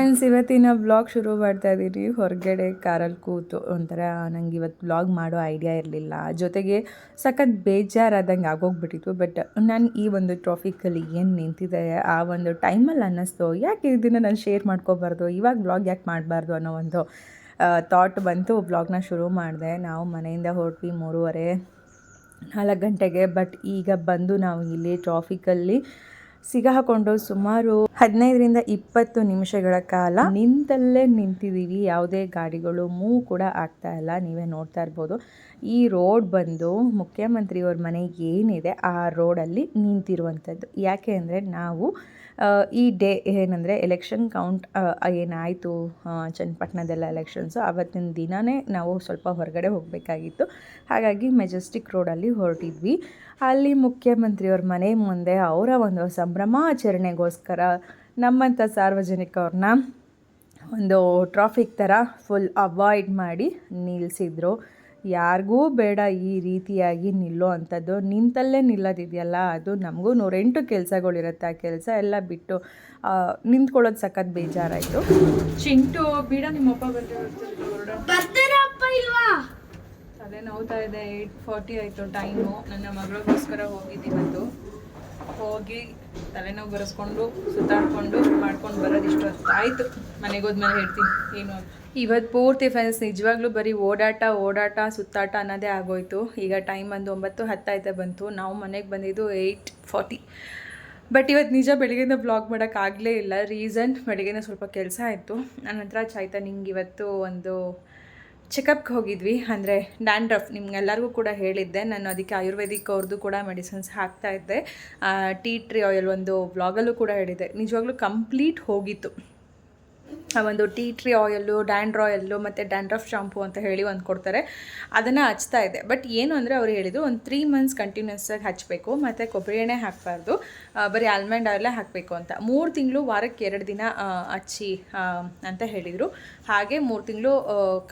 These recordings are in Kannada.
ಫ್ರೆಂಡ್ಸ್ ಇವತ್ತಿನ ಬ್ಲಾಗ್ ಶುರು ಮಾಡ್ತಾ ಇದ್ದೀನಿ ಹೊರಗಡೆ ಕಾರಲ್ಲಿ ಕೂತು ಒಂಥರ, ನಂಗೆ ಇವತ್ತು ಬ್ಲಾಗ್ ಮಾಡೋ ಐಡಿಯಾ ಇರಲಿಲ್ಲ. ಜೊತೆಗೆ ಸಖತ್ ಬೇಜಾರಾದಂಗೆ ಆಗೋಗ್ಬಿಟ್ಟಿತ್ತು. ಬಟ್ ನಾನು ಈ ಒಂದು ಟ್ರಾಫಿಕಲ್ಲಿ ಏನು ನಿಂತಿದೆ, ಆ ಒಂದು ಟೈಮಲ್ಲಿ ಅನ್ನಿಸ್ತು. ಯಾಕೆ ಇದನ್ನು ನಾನು ಶೇರ್ ಮಾಡ್ಕೋಬಾರ್ದು? ಇವಾಗ ಬ್ಲಾಗ್ ಯಾಕೆ ಮಾಡಬಾರ್ದು ಅನ್ನೋ ಒಂದು ಥಾಟ್ ಬಂತು. ಬ್ಲಾಗ್ನ ಶುರು ಮಾಡಿದೆ. ನಾವು ಮನೆಯಿಂದ ಹೊರಟ್ವಿ ಮೂರುವರೆ ನಾಲ್ಕು ಗಂಟೆಗೆ. ಬಟ್ ಈಗ ಬಂದು ನಾವು ಇಲ್ಲಿ ಟ್ರಾಫಿಕಲ್ಲಿ ಸಿಗಾಕೊಂಡು ಸುಮಾರು ಹದಿನೈದರಿಂದ ಇಪ್ಪತ್ತು ನಿಮಿಷಗಳ ಕಾಲ ನಿಂತಲ್ಲೇ ನಿಂತಿದ್ದೀವಿ. ಯಾವುದೇ ಗಾಡಿಗಳು, ಮೂ ಕೂಡ ಆಗ್ತಾ ಇಲ್ಲ. ನೀವೇ ನೋಡ್ತಾ ಇರ್ಬೋದು. ಈ ರೋಡ್ ಬಂದು ಮುಖ್ಯಮಂತ್ರಿಯವ್ರ ಮನೆ ಏನಿದೆ, ಆ ರೋಡಲ್ಲಿ ನಿಂತಿರುವಂಥದ್ದು. ಯಾಕೆ ಅಂದರೆ ನಾವು ಈ ಡೇ, ಏನಂದರೆ ಎಲೆಕ್ಷನ್ ಕೌಂಟ್ ಏನಾಯಿತು ಚನ್ನಪಟ್ಟಣದೆಲ್ಲ ಎಲೆಕ್ಷನ್ಸು ಆವತ್ತಿನ ದಿನವೇ ನಾವು ಸ್ವಲ್ಪ ಹೊರಗಡೆ ಹೋಗಬೇಕಾಗಿತ್ತು. ಹಾಗಾಗಿ ಮೆಜೆಸ್ಟಿಕ್ ರೋಡಲ್ಲಿ ಹೊರಟಿದ್ವಿ. ಅಲ್ಲಿ ಮುಖ್ಯಮಂತ್ರಿಯವ್ರ ಮನೆ ಮುಂದೆ ಅವರ ಒಂದು ಸಂಭ್ರಮಾಚರಣೆಗೋಸ್ಕರ ನಮ್ಮಂಥ ಸಾರ್ವಜನಿಕವ್ರನ್ನ ಒಂದು ಟ್ರಾಫಿಕ್ ಥರ ಫುಲ್ ಅವಾಯ್ಡ್ ಮಾಡಿ ನಿಲ್ಲಿಸಿದ್ರು ಯಾರಿಗೂ ಬೇಡ ಈ ರೀತಿಯಾಗಿ ನಿಲ್ಲೋ ಅಂಥದ್ದು. ನಿಂತಲ್ಲೇ ನಿಲ್ಲೋದಿದೆಯಲ್ಲ ಅದು ನಮಗೂ ನೂರೆಂಟು ಕೆಲಸಗಳಿರುತ್ತೆ. ಆ ಕೆಲಸ ಎಲ್ಲ ಬಿಟ್ಟು ನಿಂತ್ಕೊಳ್ಳೋದು ಸಖತ್ ಬೇಜಾರಾಯಿತು. ಚಿಂಟು ಬೀಡ ನಿಮ್ಮಪ್ಪ ಇಲ್ವಾ? ಅದೇ ನೋವ್ತಾ ಇದೆ. ಏಯ್ಟ್ ಫಾರ್ಟಿ ಆಯಿತು ಟೈಮು. ನನ್ನ ಮಗಳಿಗೋಸ್ಕರ ಹೋಗಿದ್ದೀವತ್ತು ಹೋಗಿ ತಲೆನೋವು ಬರೆಸ್ಕೊಂಡು ಸುತ್ತಾಡಿಕೊಂಡು ಮಾಡ್ಕೊಂಡು ಬರೋದು ಇಷ್ಟು ಆಯಿತು ಮನೆಗೆ ಹೋದ್ಮೇಲೆ ಹೇಳ್ತೀನಿ. ಏನು ಅಂತ. ಇವತ್ತು ಪೂರ್ತಿ ಫ್ರೆಂಡ್ಸ್ ನಿಜವಾಗ್ಲೂ ಬರೀ ಓಡಾಟ ಓಡಾಟ, ಸುತ್ತಾಟ ಅನ್ನೋದೇ ಆಗೋಯ್ತು. ಈಗ ಟೈಮ್ ಬಂದು ಒಂಬತ್ತು ಹತ್ತಾಯ್ತಾ ಬಂತು. ನಾವು ಮನೆಗೆ ಬಂದಿದ್ದು ಏಯ್ಟ್ ಫಾರ್ಟಿ ಬಟ್ ಇವತ್ತು ನಿಜ ಬೆಳಗ್ಗೆಯಿಂದ ಬ್ಲಾಗ್ ಮಾಡೋಕ್ಕಾಗಲೇ ಇಲ್ಲ. ರೀಸನ್ ಬೆಳಗ್ಗೆಯಿಂದ ಸ್ವಲ್ಪ ಕೆಲಸ ಆಯಿತು. ನನ್ನ ಹತ್ರ ನಿಂಗೆ ಇವತ್ತು ಒಂದು ಚೆಕಪ್ಗೆ ಹೋಗಿದ್ವಿ. ಅಂದರೆ ಡ್ಯಾಂಡ್ರಫ್ ನಿಮ್ಗೆಲ್ಲರಿಗೂ ಕೂಡ ಹೇಳಿದ್ದೆ. ನಾನು ಅದಕ್ಕೆ ಆಯುರ್ವೇದಿಕ್ ಅವ್ರದ್ದು ಕೂಡ ಮೆಡಿಸಿನ್ಸ್ ಹಾಕ್ತಾ ಇದ್ದೆ. ಟೀ ಟ್ರೀ ಆಯಿಲ್ ಒಂದು ಬ್ಲಾಗಲ್ಲೂ ಕೂಡ ಹೇಳಿದ್ದೆ. ನಿಜವಾಗ್ಲೂ ಕಂಪ್ಲೀಟ್ ಹೋಗಿತ್ತು. ಒಂದು ಟೀ ಟ್ರೀ ಆಯಿಲ್ಲು ಡ್ಯಾಂಡ್ರ್ ಆಯಿಲ್ಲು ಮತ್ತು ಡ್ಯಾಂಡ್ರಫ್ ಶಾಂಪು ಅಂತ ಹೇಳಿ ಒಂದು ಕೊಡ್ತಾರೆ. ಅದನ್ನು ಹಚ್ತಾ ಇದೆ. ಬಟ್ ಏನು ಅಂದರೆ ಅವ್ರು ಹೇಳಿದರು ಒಂದು ತ್ರೀ ಮಂತ್ಸ್ ಕಂಟಿನ್ಯೂಸಾಗಿ ಹಚ್ಚಬೇಕು ಮತ್ತು ಕೊಬ್ಬರಿ ಎಣ್ಣೆ ಹಾಕಬಾರ್ದು. ಬರೀ ಆಲ್ಮಂಡ್ ಆಯಿಲೇ ಹಾಕಬೇಕು ಅಂತ. ಮೂರು ತಿಂಗಳು ವಾರಕ್ಕೆ ಎರಡು ದಿನ ಹಚ್ಚಿ ಅಂತ ಹೇಳಿದರು. ಹಾಗೆ ಮೂರು ತಿಂಗಳು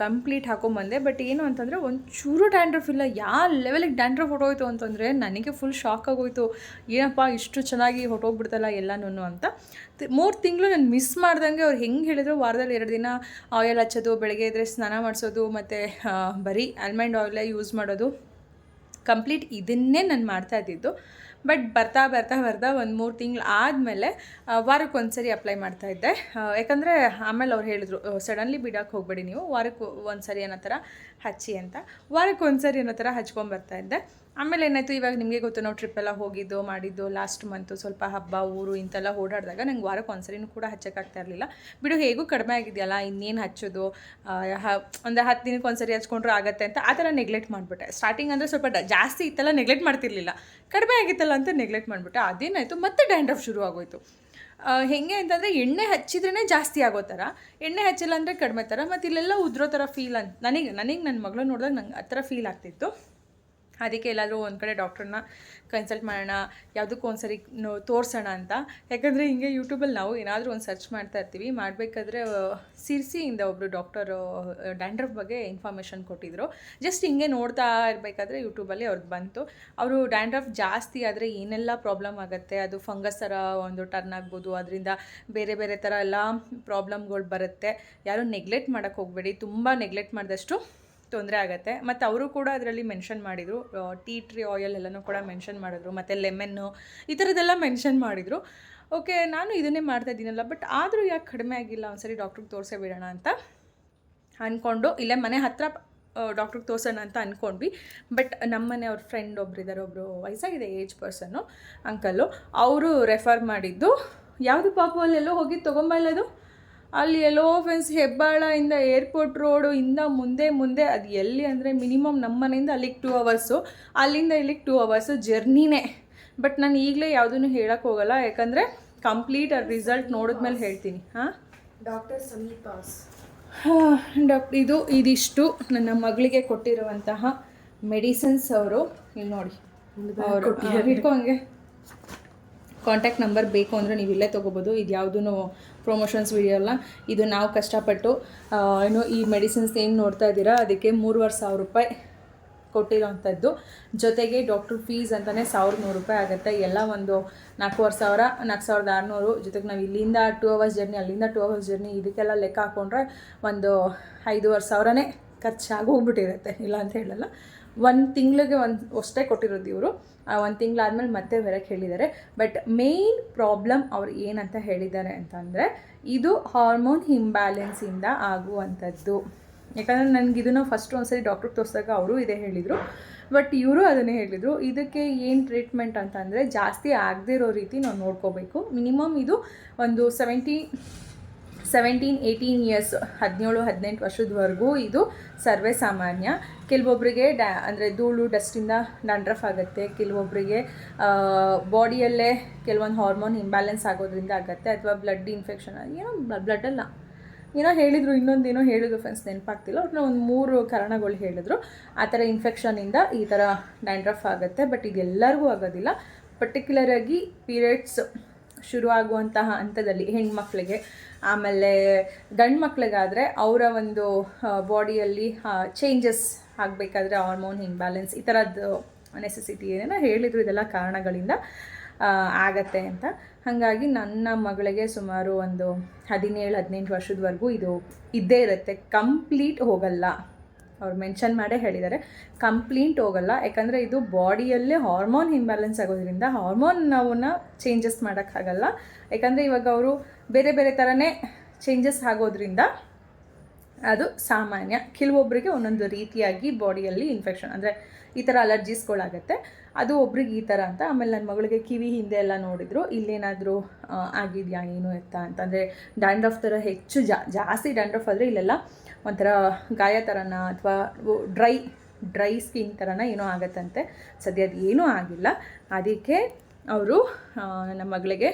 ಕಂಪ್ಲೀಟ್ ಹಾಕೊಂಬಂದೆ ಬಟ್ ಏನು ಅಂತಂದರೆ ಒಂಚೂರು ಡ್ಯಾಂಡ್ರಫ್ ಇಲ್ಲ. ಯಾವ ಲೆವೆಲಿಗೆ ಡ್ಯಾಂಡ್ರಫ್ ಹೊಟ್ಟೋಯ್ತು ಅಂತಂದರೆ ನನಗೆ ಫುಲ್ ಶಾಕ್ ಆಗೋಯ್ತು. ಏನಪ್ಪ, ಇಷ್ಟು ಚೆನ್ನಾಗಿ ಹೊಟ್ಟೋಗ್ಬಿಡ್ತಲ್ಲ ಎಲ್ಲನೂ ಅಂತ. ಮೂರು ತಿಂಗಳು ನಾನು ಮಿಸ್ ಮಾಡ್ದಂಗೆ ಅವ್ರು ಹೆಂಗೆ ಹೇಳಿದ್ರು ವಾರದಲ್ಲಿ ಎರಡು ದಿನ ಆಯಿಲ್ ಹಚ್ಚೋದು ಬೆಳಗ್ಗೆ ಎದ್ರೆ ಸ್ನಾನ ಮಾಡಿಸೋದು ಮತ್ತು ಬರೀ ಆಲ್ಮಂಡ್ ಆಯಿಲೇ ಯೂಸ್ ಮಾಡೋದು. ಕಂಪ್ಲೀಟ್ ಇದನ್ನೇ ನಾನು ಮಾಡ್ತಾ ಇದ್ದಿದ್ದು. ಬಟ್ ಬರ್ತಾ ಬರ್ತಾ ಬರ್ತಾ ಒಂದು ಮೂರು ತಿಂಗಳು ಆದಮೇಲೆ ವಾರಕ್ಕೆ ಒಂದು ಸರಿ ಅಪ್ಲೈ ಮಾಡ್ತಾ ಇದ್ದೆ. ಆ, ಯಾಕಂದರೆ ಆಮೇಲೆ ಅವ್ರು ಹೇಳಿದ್ರು ಸಡನ್ಲಿ ಬಿಡೋಕೆ ಹೋಗಬೇಡಿ ನೀವು. ವಾರಕ್ಕೆ ಒಂದು ಸರಿ ಅನ್ನೋ ಥರ ಹಚ್ಚಿ ಅಂತ. ವಾರಕ್ಕೆ ಒಂದು ಸರಿ ಅನ್ನೋ ಥರ ಹಚ್ಕೊಂಬರ್ತಾ ಇದ್ದೆ. ಆಮೇಲೆ ಏನಾಯಿತು? ಇವಾಗ ನಿಮಗೆ ಗೊತ್ತು ನಾವು ಟ್ರಿಪ್ಪೆಲ್ಲ ಹೋಗಿದ್ದು, ಮಾಡಿದ್ದು ಲಾಸ್ಟ್ ಮಂತು ಸ್ವಲ್ಪ ಹಬ್ಬ, ಊರು ಇಂತೆಲ್ಲ ಓಡಾಡಿದಾಗ ನಂಗೆ ವಾರಕ್ಕೆ ಒಂದ್ಸರಿನೂ ಕೂಡ ಹಚ್ಚೋಕ್ಕಾಗ್ತಾ ಇರಲಿಲ್ಲ. ಬಿಡು, ಹೇಗೂ ಕಡಿಮೆ ಆಗಿದೆಯಲ್ಲ, ಇನ್ನೇನು ಹಚ್ಚೋದು? ಒಂದು ಹತ್ತು ದಿನಕ್ಕೆ ಒಂದ್ಸರಿ ಹಚ್ಕೊಂಡ್ರೆ ಆಗುತ್ತೆ ಅಂತ ಆ ಥರ ನೆಗ್ಲೆಕ್ಟ್ ಮಾಡಿಬಿಟ್ಟೆ. ಸ್ಟಾರ್ಟಿಂಗ್ ಅಂದರೆ ಸ್ವಲ್ಪ ಜಾಸ್ತಿ ಇತ್ತೆಲ್ಲ ನೆಗ್ಲೆಕ್ಟ್ ಮಾಡ್ತಿರ್ಲಿಲ್ಲ. ಕಡಿಮೆ ಆಗಿತ್ತಲ್ಲ ಅಂತ ನೆಗ್ಲೆಕ್ಟ್ ಮಾಡಿಬಿಟ್ಟೆ. ಅದೇನಾಯಿತು? ಮತ್ತೆ ಡ್ಯಾಂಡ್ರಫ್ ಶುರು ಆಗೋಯಿತು. ಹೆಂಗೆ ಅಂತಂದರೆ ಎಣ್ಣೆ ಹಚ್ಚಿದ್ರೇ ಜಾಸ್ತಿ ಆಗೋ ಥರ. ಎಣ್ಣೆ ಹಚ್ಚಿಲ್ಲ ಅಂದರೆ ಕಡಿಮೆ ಥರ ಮತ್ತು ಇಲ್ಲೆಲ್ಲ ಉದ್ರೋ ಥರ ಫೀಲ್ ಅಂತ, ನನಗೆ ನನಗೆ ನನ್ನ ಮಗಳು ನೋಡಿದಾಗ ನಂಗೆ ಆ ಥರ ಫೀಲ್ ಆಗ್ತಿತ್ತು. ಅದಕ್ಕೆ ಎಲ್ಲಾದರೂ ಒಂದು ಕಡೆ ಡಾಕ್ಟ್ರನ್ನ ಕನ್ಸಲ್ಟ್ ಮಾಡೋಣ, ಯಾವುದಕ್ಕೂ ಒಂದು ಸರಿ ತೋರಿಸೋಣ ಅಂತ. ಯಾಕಂದರೆ ಹಿಂಗೆ ಯೂಟ್ಯೂಬಲ್ಲಿ ನಾವು ಏನಾದರೂ ಒಂದು ಸರ್ಚ್ ಮಾಡ್ತಾ ಇರ್ತೀವಿ. ಮಾಡಬೇಕಾದ್ರೆ ಸಿರ್ಸಿಯಿಂದ ಒಬ್ಬರು ಡಾಕ್ಟರು ಡ್ಯಾಂಡ್ರಫ್ ಬಗ್ಗೆ ಇನ್ಫಾರ್ಮೇಷನ್ ಕೊಟ್ಟಿದ್ದರು ಜಸ್ಟ್ ಹಿಂಗೆ ನೋಡ್ತಾ ಇರಬೇಕಾದ್ರೆ ಯೂಟ್ಯೂಬಲ್ಲಿ ಅವ್ರದ್ದು ಬಂತು. ಅವರು ಡ್ಯಾಂಡ್ರಫ್ ಜಾಸ್ತಿ ಆದರೆ ಏನೆಲ್ಲ ಪ್ರಾಬ್ಲಮ್ ಆಗುತ್ತೆ, ಅದು ಫಂಗಸ್ ಥರ ಒಂದು ಟರ್ನ್ ಆಗ್ಬೋದು, ಅದರಿಂದ ಬೇರೆ ಬೇರೆ ಥರ ಎಲ್ಲ ಪ್ರಾಬ್ಲಮ್ಗಳು ಬರುತ್ತೆ. ಯಾರೂ ನೆಗ್ಲೆಕ್ಟ್ ಮಾಡೋಕ್ಕೆ ಹೋಗಬೇಡಿ. ತುಂಬ ನೆಗ್ಲೆಕ್ಟ್ ಮಾಡಿದಷ್ಟು ತೊಂದರೆ ಆಗುತ್ತೆ. ಮತ್ತು ಅವರು ಕೂಡ ಅದರಲ್ಲಿ ಮೆನ್ಷನ್ ಮಾಡಿದರು. ಟೀ ಟ್ರೀ ಆಯಿಲ್ ಎಲ್ಲನೂ ಕೂಡ ಮೆನ್ಷನ್ ಮಾಡಿದ್ರು. ಮತ್ತು ಲೆಮನ್ನು ಈ ಥರದ್ದೆಲ್ಲ ಮೆನ್ಷನ್ ಮಾಡಿದರು. ಓಕೆ ನಾನು ಇದನ್ನೇ ಮಾಡ್ತಾ ಇದ್ದೀನಲ್ಲ ಬಟ್ ಆದರೂ ಯಾಕೆ ಕಡಿಮೆ ಆಗಿಲ್ಲ? ಒಂದ್ಸರಿ ಡಾಕ್ಟ್ರಿಗೆ ತೋರಿಸೇ ಬಿಡೋಣ ಅಂತ ಅಂದ್ಕೊಂಡು ಇಲ್ಲೇ ಮನೆ ಹತ್ತಿರ ಡಾಕ್ಟ್ರಿಗೆ ತೋರಿಸೋಣ ಅಂತ ಅಂದ್ಕೊಂಡ್ವಿ ಬಟ್ ನಮ್ಮ ಮನೆ ಅವ್ರ ಫ್ರೆಂಡ್ ಒಬ್ರು ಇದ್ದಾರೆ ಒಬ್ಬರು ವಯಸ್ಸಾಗಿದೆ ಏಜ್ ಪರ್ಸನ್ನು ಅಂಕಲ್ಲು ಅವರು ರೆಫರ್ ಮಾಡಿದ್ದು, ಯಾವುದು ಪಾಪು ಅಲ್ಲೆಲ್ಲೋ ಹೋಗಿ ತೊಗೊಂಬ ಇಲ್ಲದು? ಅಲ್ಲಿ ಎಲ್ಲೋ ಫ್ರೆಂಡ್ಸ್ ಹೆಬ್ಬಾಳದಿಂದ ಏರ್ಪೋರ್ಟ್ ರೋಡು ಇಂದ ಮುಂದೆ ಮುಂದೆ ಅದು ಎಲ್ಲಿ ಅಂದರೆ ಮಿನಿಮಮ್ ನಮ್ಮ ಮನೆಯಿಂದ ಅಲ್ಲಿಗೆ ಟೂ ಅವರ್ಸು ಅಲ್ಲಿಂದ ಇಲ್ಲಿಗೆ ಟೂ ಅವರ್ಸು ಜರ್ನಿನೇ ಬಟ್ ನಾನು ಈಗಲೇ ಯಾವುದನ್ನು ಹೇಳಕ್ಕೆ ಹೋಗಲ್ಲ ಯಾಕಂದರೆ ಕಂಪ್ಲೀಟ್ ಆ ರಿಸಲ್ಟ್ ನೋಡಿದ್ಮೇಲೆ ಹೇಳ್ತೀನಿ ಹಾಂ? ಡಾಕ್ಟರ್ ಸಮೀಪಾಸ್. ಡಾಕ್ಟರ್ ಇದು ಇದಿಷ್ಟು ನನ್ನ ಮಗಳಿಗೆ ಕೊಟ್ಟಿರುವಂತಹ ಮೆಡಿಸಿನ್ಸ್ ಅವರು. ಇಲ್ಲಿ ನೋಡಿ. ಅವರು ಇಟ್ಕೊಂಗೆ ಕಾಂಟ್ಯಾಕ್ಟ್ ನಂಬರ್ ಬೇಕು ಅಂದರೆ ನೀವು ಇಲ್ಲೇ ತೊಗೋಬೋದು. ಇದು ಯಾವುದೂ ಪ್ರಮೋಷನ್ಸ್ ವಿಡಿಯೋ ಅಲ್ಲ. ಇದು ನಾವು ಕಷ್ಟಪಟ್ಟು ಏನು ಈ ಮೆಡಿಸಿನ್ಸ್ ಏನು ನೋಡ್ತಾ ಇದ್ದೀರಾ, ಅದಕ್ಕೆ ಮೂರುವರೆ ಸಾವಿರ ರೂಪಾಯಿ ಕೊಟ್ಟಿರೋವಂಥದ್ದು ಜೊತೆಗೆ ಡಾಕ್ಟ್ರ್ ಫೀಸ್ ಅಂತಲೇ ಸಾವಿರದ ನೂರು ರೂಪಾಯಿ ಆಗುತ್ತೆ. ಎಲ್ಲ ಒಂದು ನಾಲ್ಕೂವರೆ ಸಾವಿರ, ನಾಲ್ಕು ಸಾವಿರದ ಆರುನೂರು. ಜೊತೆಗೆ ನಾವು ಇಲ್ಲಿಂದ ಟೂ ಅವರ್ಸ್ ಜರ್ನಿ ಅಲ್ಲಿಂದ ಟೂ ಅವರ್ಸ್ ಜರ್ನಿ ಇದಕ್ಕೆಲ್ಲ ಲೆಕ್ಕ ಹಾಕ್ಕೊಂಡ್ರೆ ಒಂದು ಐದೂವರೆ ಸಾವಿರನೇ ಖರ್ಚಾಗಿ ಹೋಗ್ಬಿಟ್ಟಿರುತ್ತೆ ಇಲ್ಲ ಅಂತ ಹೇಳಲ್ಲ. ಒಂದು ತಿಂಗಳಿಗೆ ಒಂದು ಅಷ್ಟೇ ಕೊಟ್ಟಿರೋದು ಇವರು. ಒಂದು ತಿಂಗಳಾದ್ಮೇಲೆ ಮತ್ತೆ ಬರೋಕ್ಕೆ ಹೇಳಿದ್ದಾರೆ. ಬಟ್ ಮೇಯ್ನ್ ಪ್ರಾಬ್ಲಮ್ ಅವ್ರು ಏನಂತ ಹೇಳಿದ್ದಾರೆ ಅಂತಂದರೆ, ಇದು ಹಾರ್ಮೋನ್ ಇಂಬ್ಯಾಲೆನ್ಸಿಂದ ಆಗುವಂಥದ್ದು. ಯಾಕಂದರೆ ನನಗೆ ಇದನ್ನು ಫಸ್ಟ್ ಒಂದ್ಸರಿ ಡಾಕ್ಟ್ರಿಗೆ ತೋರಿಸಿದಾಗ ಅವರು ಇದೇ ಹೇಳಿದರು. ಬಟ್ ಇವರು ಅದನ್ನೇ ಹೇಳಿದರು. ಇದಕ್ಕೆ ಏನು ಟ್ರೀಟ್ಮೆಂಟ್ ಅಂತಂದರೆ, ಜಾಸ್ತಿ ಆಗದೇ ಇರೋ ರೀತಿ ನಾವು ನೋಡ್ಕೋಬೇಕು. ಮಿನಿಮಮ್ ಇದು ಒಂದು ಸೆವೆಂಟಿ ಸೆವೆಂಟೀನ್ ಏಯ್ಟೀನ್ ಇಯರ್ಸ್ ಹದಿನೇಳು, ಹದಿನೆಂಟು ವರ್ಷದವರೆಗೂ ಇದು ಸರ್ವೇ ಸಾಮಾನ್ಯ. ಕೆಲವೊಬ್ಬರಿಗೆ ಡ್ಯಾ ಅಂದರೆ ಧೂಳು, ಡಸ್ಟಿಂದ ಡ್ಯಾಂಡ್ರಫ್ ಆಗುತ್ತೆ. ಕೆಲವೊಬ್ಬರಿಗೆ ಬಾಡಿಯಲ್ಲೇ ಕೆಲವೊಂದು ಹಾರ್ಮೋನ್ ಇಂಬ್ಯಾಲೆನ್ಸ್ ಆಗೋದ್ರಿಂದ ಆಗುತ್ತೆ. ಅಥವಾ ಬ್ಲಡ್ ಇನ್ಫೆಕ್ಷನ್ ಏನೋ ಬ್ಲಡ್ಡಲ್ಲ ಏನೋ ಹೇಳಿದರು, ಇನ್ನೊಂದೇನೋ ಹೇಳಿದ್ರು ಫ್ರೆಂಡ್ಸ್ ನೆನಪಾಗ್ತಿಲ್ಲ. ಒಟ್ಟು ಒಂದು ಮೂರು ಕಾರಣಗಳು ಹೇಳಿದ್ರು. ಆ ಥರ ಇನ್ಫೆಕ್ಷನಿಂದ ಈ ಥರ ಡ್ಯಾಂಡ್ರಫ್ ಆಗುತ್ತೆ. ಬಟ್ ಇದೆಲ್ಲರಿಗೂ ಆಗೋದಿಲ್ಲ. ಪರ್ಟಿಕ್ಯುಲರಾಗಿ ಪೀರಿಯಡ್ಸ್ ಶುರುವಾಗುವಂತಹ ಹಂತದಲ್ಲಿ ಹೆಣ್ಮಕ್ಳಿಗೆ, ಆಮೇಲೆ ಗಂಡು ಮಕ್ಳಿಗಾದರೆ ಅವರ ಒಂದು ಬಾಡಿಯಲ್ಲಿ ಚೇಂಜಸ್ ಆಗಬೇಕಾದ್ರೆ ಹಾರ್ಮೋನ್ ಇಂಬ್ಯಾಲೆನ್ಸ್ ಈ ಥರದ್ದು ನೆಸೆಸಿಟಿ ಏನೇನೋ ಹೇಳಿದರು ಇದೆಲ್ಲ ಕಾರಣಗಳಿಂದ ಆಗತ್ತೆ ಅಂತ. ಹಾಗಾಗಿ ನನ್ನ ಮಗಳಿಗೆ ಸುಮಾರು ಒಂದು ಹದಿನೇಳು, ಹದಿನೆಂಟು ವರ್ಷದವರೆಗೂ ಇದು ಇದ್ದೇ ಇರುತ್ತೆ. ಕಂಪ್ಲೀಟ್ ಹೋಗಲ್ಲ. ಅವ್ರು ಮೆನ್ಷನ್ ಮಾಡೇ ಹೇಳಿದ್ದಾರೆ. ಕಂಪ್ಲೀಟ್ ಹೋಗಲ್ಲ. ಯಾಕಂದರೆ ಇದು ಬಾಡಿಯಲ್ಲೇ ಹಾರ್ಮೋನ್ ಇಂಬ್ಯಾಲೆನ್ಸ್ ಆಗೋದ್ರಿಂದ ಹಾರ್ಮೋನ್ ನಾವನ್ನ ಚೇಂಜಸ್ ಮಾಡೋಕ್ಕಾಗಲ್ಲ ಯಾಕಂದರೆ ಇವಾಗ ಅವರು ಬೇರೆ ಬೇರೆ ಥರನೇ ಚೇಂಜಸ್ ಆಗೋದ್ರಿಂದ ಅದು ಸಾಮಾನ್ಯ. ಕೆಲವೊಬ್ಬರಿಗೆ ಒಂದೊಂದು ರೀತಿಯಾಗಿ ಬಾಡಿಯಲ್ಲಿ ಇನ್ಫೆಕ್ಷನ್ ಅಂದರೆ ಈ ಥರ ಅಲರ್ಜೀಸ್ಗಳಾಗತ್ತೆ. ಅದು ಒಬ್ರಿಗೆ ಈ ಥರ ಅಂತ, ಆಮೇಲೆ ನನ್ನ ಮಗಳಿಗೆ ಕಿವಿ ಹಿಂದೆ ಎಲ್ಲ ನೋಡಿದ್ರು, ಇಲ್ಲೇನಾದರೂ ಆಗಿದೆಯಾ, ಏನು ಎತ್ತ ಅಂತಂದರೆ, ಡ್ಯಾಂಡ್ರಫ್ ಥರ ಹೆಚ್ಚು ಜಾ, ಜಾಸ್ತಿ ಡ್ಯಾಂಡ್ರಫ್ ಆದರೆ ಇಲ್ಲೆಲ್ಲ, ಒಂಥರ ಗಾಯ ಥರನ ಅಥವಾ ಡ್ರೈ ಡ್ರೈ ಸ್ಕಿನ್ ಥರನ ಏನೋ ಆಗತ್ತಂತೆ. ಸದ್ಯ ಅದು ಏನೂ ಆಗಿಲ್ಲ. ಅದಕ್ಕೆ ಅವರು ನನ್ನ ಮಗಳಿಗೆ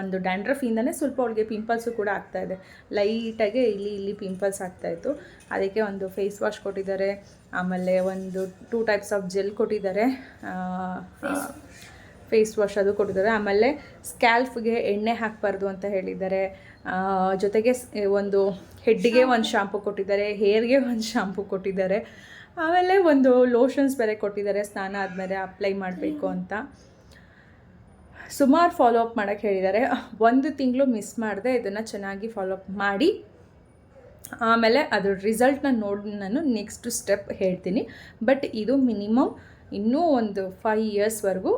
ಒಂದು ಡ್ಯಾಂಡ್ರಫಿಂದನೇ ಸ್ವಲ್ಪ ಅವಳಿಗೆ ಪಿಂಪಲ್ಸು ಕೂಡ ಆಗ್ತಾ ಇದೆ. ಲೈಟಾಗೆ ಇಲ್ಲಿ ಇಲ್ಲಿ ಪಿಂಪಲ್ಸ್ ಆಗ್ತಾಯಿತ್ತು ಅದಕ್ಕೆ ಒಂದು ಫೇಸ್ ವಾಶ್ ಕೊಟ್ಟಿದ್ದಾರೆ. ಆಮೇಲೆ ಒಂದು ಟೂ ಟೈಪ್ಸ್ ಆಫ್ ಜೆಲ್ ಕೊಟ್ಟಿದ್ದಾರೆ. ಫೇಸ್ ವಾಶ್ ಅದು ಕೊಟ್ಟಿದ್ದಾರೆ. ಆಮೇಲೆ ಸ್ಕ್ಯಾಲ್ಫ್ಗೆ ಎಣ್ಣೆ ಹಾಕಬಾರ್ದು ಅಂತ ಹೇಳಿದ್ದಾರೆ. ಜೊತೆಗೆ ಒಂದು ಹೆಡ್ಡಿಗೆ ಒಂದು ಶಾಂಪು ಕೊಟ್ಟಿದ್ದಾರೆ. ಹೇರ್ಗೆ ಒಂದು ಶಾಂಪು ಕೊಟ್ಟಿದ್ದಾರೆ. ಆಮೇಲೆ ಒಂದು ಲೋಷನ್ಸ್ ಬೇರೆ ಕೊಟ್ಟಿದ್ದಾರೆ. ಸ್ನಾನ ಆದಮೇಲೆ ಅಪ್ಲೈ ಮಾಡಬೇಕು ಅಂತ. ಸುಮಾರು ಫಾಲೋ ಅಪ್ ಮಾಡೋಕ್ಕೆ ಹೇಳಿದ್ದಾರೆ ಒಂದು ತಿಂಗಳು ಮಿಸ್ ಮಾಡದೆ ಇದನ್ನು ಚೆನ್ನಾಗಿ ಫಾಲೋ ಅಪ್ ಮಾಡಿ. ಆಮೇಲೆ ಅದ್ರ ರಿಸಲ್ಟ್ನ ನೋಡಿ ನಾನು ನೆಕ್ಸ್ಟ್ ಸ್ಟೆಪ್ ಹೇಳ್ತೀನಿ. ಬಟ್ ಇದು ಮಿನಿಮಮ್ ಇನ್ನೂ ಒಂದು ಫೈವ್ ಇಯರ್ಸ್ವರೆಗೂ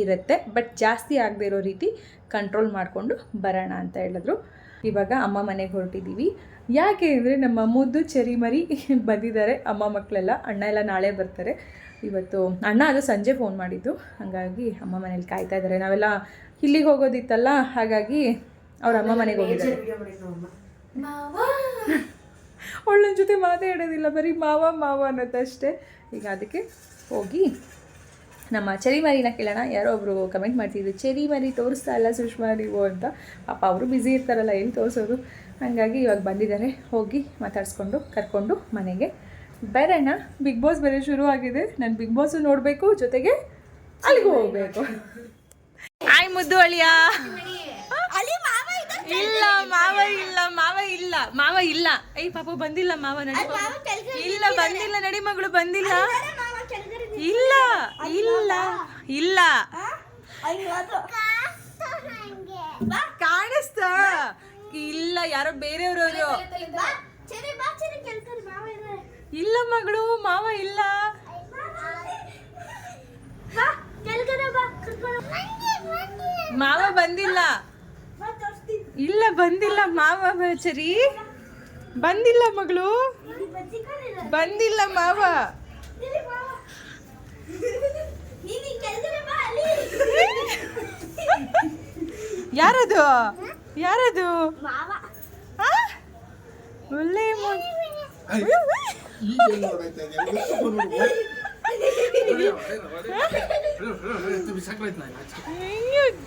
ಇರುತ್ತೆ. ಬಟ್ ಜಾಸ್ತಿ ಆಗದೆ ಇರೋ ರೀತಿ ಕಂಟ್ರೋಲ್ ಮಾಡಿಕೊಂಡು ಬರೋಣ ಅಂತ ಹೇಳಿದ್ರು. ಇವಾಗ ಅಮ್ಮ ಮನೆಗೆ ಹೊರಟಿದ್ದೀವಿ ಯಾಕೆ ಅಂದರೆ ನಮ್ಮ ಮುದ್ದು ಚೆರಿ ಮರಿ ಬಂದಿದ್ದಾರೆ. ಅಮ್ಮ ಮಕ್ಕಳೆಲ್ಲ ಅಣ್ಣ ಎಲ್ಲ ನಾಳೆ ಬರ್ತಾರೆ. ಇವತ್ತು ಅಣ್ಣ ಅದು ಸಂಜೆ ಫೋನ್ ಮಾಡಿದ್ದು. ಹಾಗಾಗಿ ಅಮ್ಮ ಮನೇಲಿ ಕಾಯ್ತಾ ಇದ್ದಾರೆ. ನಾವೆಲ್ಲ ಇಲ್ಲಿಗೆ ಹೋಗೋದಿತ್ತಲ್ಲ ಹಾಗಾಗಿ ಅವ್ರ ಅಮ್ಮ ಮನೆಗೆ ಹೋಗಿದ್ದಾರೆ. ಅವಳ ಜೊತೆ ಮಾತಾಡೋದಿಲ್ಲ ಬರೀ ಮಾವ ಮಾವ ಅನ್ನೋದಷ್ಟೇ. ಈಗ ಅದಕ್ಕೆ ಹೋಗಿ ನಮ್ಮ ಚೆರಿ ಮರಿನ ಕೇಳೋಣ. ಯಾರೋ ಒಬ್ರು ಕಮೆಂಟ್ ಮಾಡ್ತಿದ್ರು ಚೆರಿ ಮರಿ ತೋರಿಸ್ತಾ ಇಲ್ಲ ಸುಷ್ಮಾ ನೀವು ಅಂತ. ಪಾಪ ಅವರು ಬ್ಯುಸಿ ಇರ್ತಾರಲ್ಲ ಏನು ತೋರಿಸೋದು? ಹಾಗಾಗಿ ಇವಾಗ ಬಂದಿದ್ದಾರೆ. ಹೋಗಿ ಮಾತಾಡಿಸ್ಕೊಂಡು ಕರ್ಕೊಂಡು ಮನೆಗೆ ಬರೋಣ ಬಿಗ್ ಬಾಸ್ ಬೇರೆ ಶುರು ಆಗಿದೆ. ನಾನು ಬಿಗ್ ಬಾಸು ನೋಡಬೇಕು ಜೊತೆಗೆ ಅಲ್ಲಿಗೂ ಹೋಗ್ಬೇಕು. ಆಯ್ ಮುದ್ದು ಅಳಿಯ. ಇಲ್ಲ ಮಾವ ಇಲ್ಲ ಮಾವ ಇಲ್ಲ ಮಾವ ಇಲ್ಲ. ಐ ಪಾಪ ಬಂದಿಲ್ಲ ಮಾವ ನಡಿ. ಇಲ್ಲ ಬಂದಿಲ್ಲ ನಡಿ ಮಗಳು ಬಂದಿಲ್ಲ. ಇಲ್ಲ ಇಲ್ಲ ಇಲ್ಲ. ಕಾಣಿಸ್ತಾ ಇಲ್ಲ ಯಾರೋ ಬೇರೆಯವರು ಇಲ್ಲ ಮಗಳು ಮಾವ ಇಲ್ಲ. ಮಾವ ಬಂದಿಲ್ಲ. ಇಲ್ಲ ಬಂದಿಲ್ಲ ಮಾವ ಚರಿ ಬಂದಿಲ್ಲ ಮಗಳು. ಬಂದಿಲ್ಲ ಮಾವ. ಯಾರದು? ಯಾರದು? ಒಳ್ಳೆ